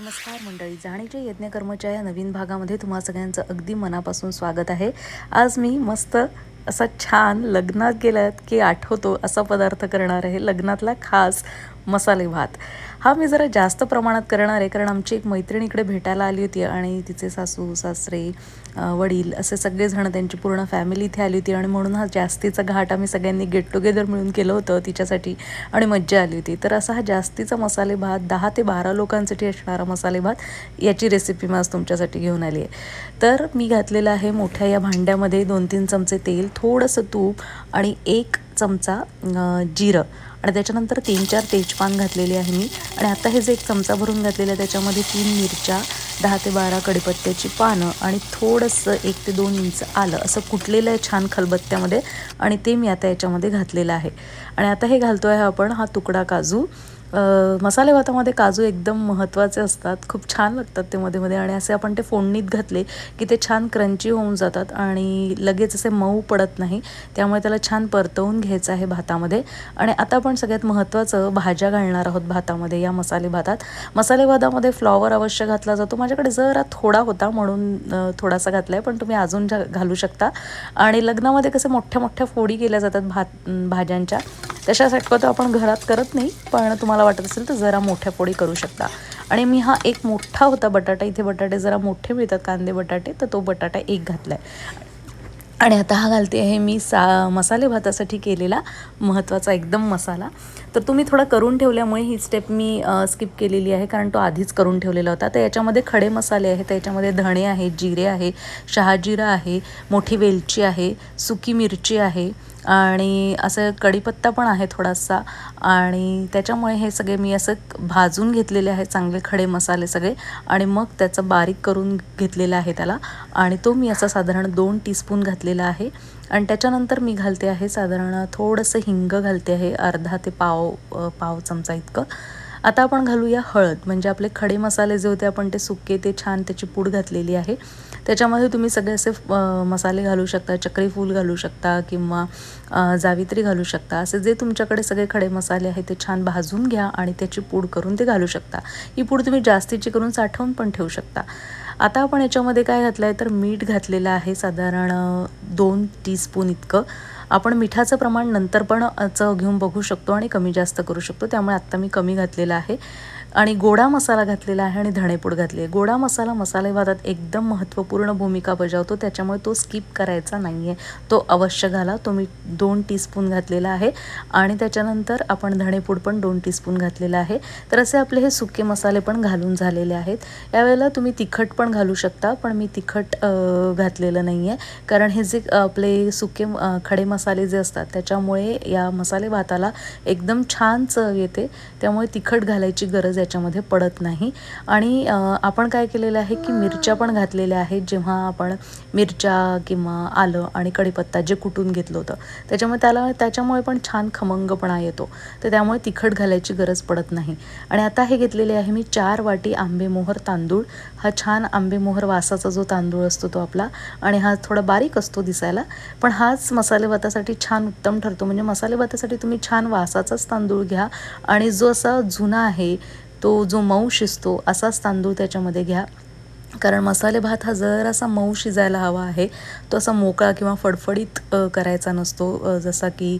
नमस्कार मंडळी. जाणीच्या यज्ञकर्मच्या या नवीन भागामध्ये तुम्हा सगळ्यांचं अगदी मनापासून स्वागत आहे. आज मी मस्त असा छान लग्नात गेल्यात की आठवतो असा पदार्थ करणार आहे. लग्नातला खास मसाले भात. हा मी जरा जास्त प्रमाणात करणार आहे कारण आमची एक मैत्रीण इकडे भेटायला आली होती आणि तिचे सासू सासरे वडील असे सगळेजण त्यांची पूर्ण फॅमिली इथे आली होती आणि म्हणून हा जास्तीचा घाट आम्ही सगळ्यांनी गेट टुगेदर मिळून केलं होतं तिच्यासाठी आणि मज्जा आली होती. तर असा हा जास्तीचा मसाले भात दहा ते बारा लोकांसाठी असणारा मसाले भात याची रेसिपी मी आज तुमच्यासाठी घेऊन आली आहे. तर मी घातलेलं आहे मोठ्या या भांड्यामध्ये दोन तीन चमचे तेल थोडंसं तूप आणि एक चमचा जिरं आणि त्याच्यानंतर तीन चार तेजपान घातलेले आहे मी. आणि आता हे जे एक चमचा भरून घातलेलं आहे त्याच्यामध्ये तीन मिरच्या दहा ते बारा कडीपत्त्याची पानं आणि थोडंसं एक ते दोन इंच आलं. असं कुटलेलं आहे छान खलबत्त्यामध्ये आणि ते मी आता याच्यामध्ये घातलेलं आहे. आणि आता हे घालतो आहे आपण हा तुकडा काजू. मसाले भातामध्ये काजू एकदम महत्त्वाचे असतात. खूप छान लागतात ते मध्ये मध्ये आणि असे आपण ते फोडणीत घातले की ते छान क्रंची होऊन जातात आणि लगेच असे मऊ पडत नाही. त्यामुळे त्याला छान परतवून घ्यायचं आहे भातामध्ये. आणि आता आपण सगळ्यात महत्त्वाचं भाज्या घालणार आहोत भातामध्ये या मसाले भातात. मसाले भातामध्ये फ्लॉवर अवश्य घातला जातो. माझ्याकडे जरा थोडा होता म्हणून थोडासा घातला आहे पण तुम्ही अजून घालू शकता. आणि लग्नामध्ये कसे मोठ्या मोठ्या फोडी केल्या जातात भात भाज्यांच्या. तशा शक्यतो आपण घरात करत नाही पण तुम्हाला वाटत असेल तर जरा मोठ्या पोळी करू शकता. आणि मी हा एक मोठा होता बटाटा इथे बटाटे जरा मोठे मिळतात कांदे बटाटे तर तो बटाटा एक घातला आहे आणि आता हा घालते आहे मी सा मसाले भातासाठी केलेला महत्त्वाचा एकदम मसाला. तर तुम्ही थोडा करून ठेवल्यामुळे ही स्टेप मी स्किप केलेली आहे. कारण तो आधीच करून ठेवलेला होता. तर याच्यामध्ये खडे मसाले आहेत. तर याच्यामध्ये धणे आहे जिरे आहे शहाजिरा आहे मोठी वेलची आहे सुकी मिरची आहे आणि असं कढीपत्ता पण आहे थोडासा. आणि त्याच्यामुळे हे सगळे मी असं भाजून घेतलेले आहे चांगले खडे मसाले सगळे. आणि मग त्याचं बारीक करून घेतलेलं आहे त्याला. आणि तो मी असा साधारण दोन टीस्पून घातलेला आहे. आणि त्याच्यानंतर मी घालते आहे साधारण थोडंसं हिंग घालते आहे अर्धा ते पाव पाव चमचा इतकं. आता आपण घालूया हळद म्हणजे आपले खडे मसाले जे होते आपण ते सुके ते छान त्याची पूड घातलेली आहे. त्याच्यामध्ये तुम्ही सगळे असे मसाले घालू शकता चक्रीफूल घालू शकता किंवा जावित्री घालू शकता. असे जे तुमच्याकडे सगळे खडे मसाले आहेत ते छान भाजून घ्या आणि त्याची पूड करून ते घालू शकता. ही पूड तुम्ही जास्तीची करून साठवून पण ठेवू शकता. आता आपण याच्यामध्ये काय घातलं आहे तर मीठ घातलेलं आहे साधारण दोन टीस्पून इतकं. आपण मिठाचं प्रमाण नंतर पण अ, चव घेऊन बघू शकतो आणि कमी जास्त करू शकतो. त्यामुळे आत्ता मी कमी घातलेलं आहे. आणि गोडा मसाला घातलेला आहे आणि धणेपूड घातली आहे. गोडा मसाला मसाले भातात एकदम महत्त्वपूर्ण भूमिका बजावतो त्याच्यामुळे तो स्किप करायचा नाही आहे तो अवश्य घाला. तो मी दोन टीस्पून घातलेला आहे आणि त्याच्यानंतर आपण धणेपूड पण दोन टीस्पून घातलेला आहे. तर असे आपले हे सुके मसाले पण घालून झालेले आहेत. यावेळेला तुम्ही तिखट पण घालू शकता पण मी तिखट घातलेलं नाही आहे कारण हे जे आपले सुके खडे मसाले जे असतात त्याच्यामुळे या मसाले भाताला एकदम छान चव येते. त्यामुळे तिखट घालायची गरज याच्यामध्ये पडत नाही. आणि आपण काय केलेलं आहे की मिरच्या पण घातलेल्या आहेत जेव्हा आपण मिरच्या किंवा आलं आणि कढीपत्ता जे कुटून घेतलं होतं. त्याच्यामुळे त्याला त्याच्यामुळे पण छान खमंगपणा येतो. तर त्यामुळे तिखट घालायची गरज पडत नाही. आणि आता हे घेतलेले आहे मी चार वाटी आंबेमोहर तांदूळ. हा छान आंबेमोहर वासाचा जो तांदूळ असतो तो आपला. आणि हा थोडा बारीक असतो दिसायला. पण हाच मसाले भातासाठी छान उत्तम ठरतो. म्हणजे मसाले भातासाठी तुम्ही छान वासाचाच तांदूळ घ्या. आणि जो असा जुना आहे तो जो मऊ शिजतो असाच तांदूळ त्याच्यामध्ये घ्या. कारण मसाले भात हा जरासा मऊ शिजायला हवा आहे. तो असा मोकळा किंवा फडफडीत करायचा नसतो. जसा की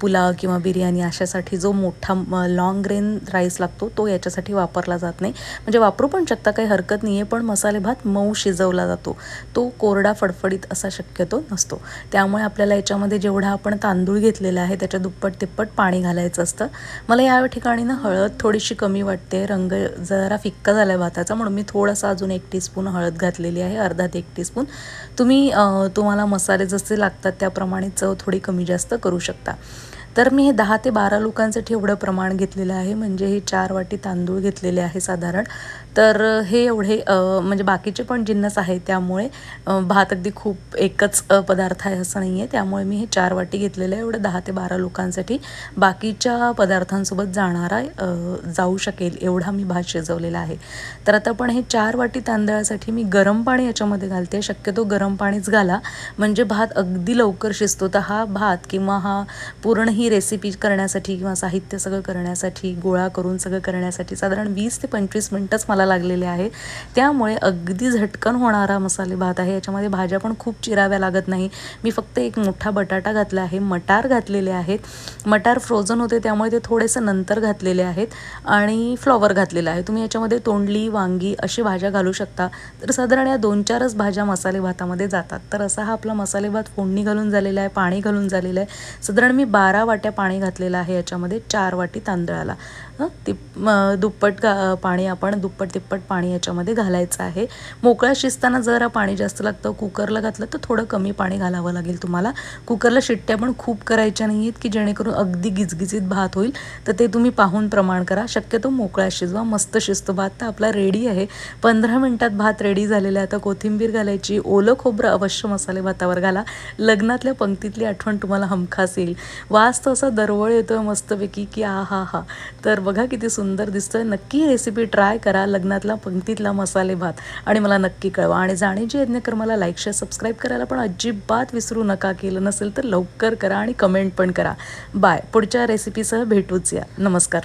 पुलाव किंवा बिर्याणी अशासाठी जो मोठा लॉंग ग्रेन राईस लागतो तो याच्यासाठी वापरला जात नाही. म्हणजे वापरू पण शकता काही हरकत नाही आहे पण मसाले भात मऊ शिजवला जातो. तो कोरडा फडफडीत असा शक्यतो नसतो. त्यामुळे आपल्याला याच्यामध्ये जेवढा आपण तांदूळ घेतलेला आहे त्याच्या दुप्पट तिप्पट पाणी घालायचं असतं. मला या ठिकाणी ना हळद थोडीशी कमी वाटते. रंग जरा फिक्का झाला आहे भाताचा म्हणून मी थोडासा अजून एक टीस्पून हळद घातलेली आहे अर्धा ते एक टीस्पून. तुम्ही तुम्हाला मसाले जसे लागतात त्याप्रमाणे चव थोडी कमी जास्त करू शकता. तर मी हे दहा ते बारा लोकांसाठी एवढं प्रमाण घेतलेलं आहे. म्हणजे हे चार वाटी तांदूळ घेतलेले आहे साधारण. तर हे एवढे म्हणजे बाकीचे पण जिन्नस आहे त्यामुळे भात अगदी खूप एकच पदार्थ आहे असं नाही आहे त्यामुळे मी हे चार वाटी घेतलेलं आहे. एवढं दहा ते बारा लोकांसाठी बाकीच्या पदार्थांसोबत जाणारा जाऊ शकेल एवढा मी भात शिजवलेला आहे. तर आता पण हे चार वाटी तांदळासाठी मी गरम पाणी याच्यामध्ये घालते. शक्यतो गरम पाणीच घाला. म्हणजे भात अगदी लवकर शिजतो. तर हा भात किंवा हा पूर्ण ही ही रेसिपी करण्यासाठी किंवा साहित्य सगळं करण्यासाठी गोळा करून सगळं करण्यासाठी साधारण वीस ते पंचवीस मिनटंच मला लागलेले आहे. त्यामुळे अगदी झटकन होणारा मसाले भात आहे. याच्यामध्ये भाज्या पण खूप चिराव्या लागत नाही. मी फक्त एक मोठा बटाटा घातला आहे. मटार घातलेले आहेत. मटार फ्रोझन होते त्यामुळे ते थोडेसं नंतर घातलेले आहेत आणि फ्लॉवर घातलेलं आहे. तुम्ही याच्यामध्ये तोंडली वांगी अशी भाज्या घालू शकता. तर साधारण या दोन चारच भाज्या मसाले भातामध्ये जातात. तर असा हा आपला मसाले भात फोडणी घालून झालेला आहे पाणी घालून झालेलं आहे. साधारण मी बारा वाट्या पाणी घातलेलं आहे. याच्यामध्ये चार वाटी तांदळाला. हं? ती दुप्पट पाणी आपण दुप्पट तिप्पट पाणी याच्यामध्ये घालायचं आहे. मोकळ्या शिजताना जरा पाणी जास्त लागतं कुकरला घातलं तर थोडं कमी पाणी घालावं लागेल तुम्हाला. कुकरला शिट्ट्या पण खूप करायच्या नाही आहेत की जेणेकरून अगदी गिजगिजीत भात होईल. तर ते तुम्ही पाहून प्रमाण करा. शक्यतो मोकळा शिजवा मस्त शिजतो भात. तर आपला रेडी आहे. पंधरा मिनटात भात रेडी झालेला आहे. आता कोथिंबीर घालायची ओलं खोबरं अवश्य मसाले भातावर घाला. लग्नातल्या पंक्तीतली आठवण तुम्हाला हमखास येईल. वास असा दरवळ येतोय मस्तपैकी की आ हा हा. तर बघा किती सुंदर दिसतंय. नक्की रेसिपी ट्राय करा. लग्नातला पंक्तीतला मसाले भात. आणि मला नक्की कळवा. आणि जाणीची यज्ञकर्माला लाईक शेअर सबस्क्राईब करायला पण अजिबात विसरू नका. केलं नसेल तर लवकर करा आणि कमेंट पण करा. बाय पुढच्या रेसिपीसह भेटूच या. नमस्कार.